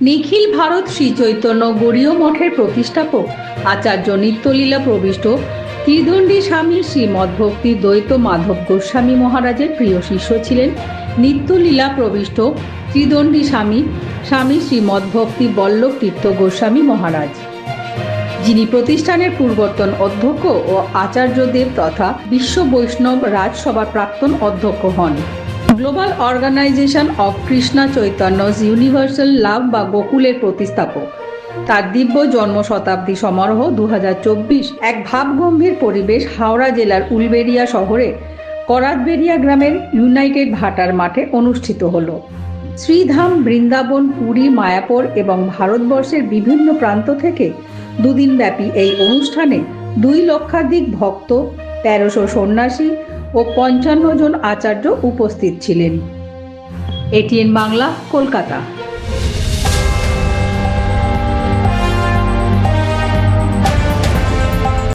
নিখিল ভারত শ্রী চৈতন্য গৌরীয় মঠের প্রতিষ্ঠাপক আচার্য নিত্যলীলা প্রবিষ্ট ত্রিদণ্ডী স্বামী শ্রীমদ্ভক্তি দ্বৈত মাধব গোস্বামী মহারাজের প্রিয় শিষ্য ছিলেন নিত্যলীলা প্রবিষ্ট ত্রিদণ্ডী স্বামী স্বামী শ্রীমদ্ভক্তি বল্লভ তীর্থ গোস্বামী মহারাজ। যিনি প্রতিষ্ঠানের পূর্বতন অধ্যক্ষ ও আচার্যদেব তথা বিশ্ব বৈষ্ণব রাজসভার প্রাক্তন অধ্যক্ষ হন। Global organisation of Krishna Chaitanya universal love বা গোকুলের প্রতিস্থাপক। তার দিব্য জন্ম শতাব্দী সমারোহ দু এক ভাবগম্ভীর পরিবেশ হাওড়া জেলার উলবেড়িয়া শহরে করাতবেড়িয়া গ্রামের ইউনাইটেড ভাটার মাঠে অনুষ্ঠিত হল। শ্রীধাম, বৃন্দাবন, পুরী, মায়াপুর এবং ভারতবর্ষের বিভিন্ন প্রান্ত থেকে দুদিন ব্যাপী এই অনুষ্ঠানে দুই লক্ষাধিক ভক্ত, তেরোশো সন্ন্যাসী ও পঞ্চান্ন জন আচার্য উপস্থিত ছিলেন। এটিএন বাংলা কলকাতা।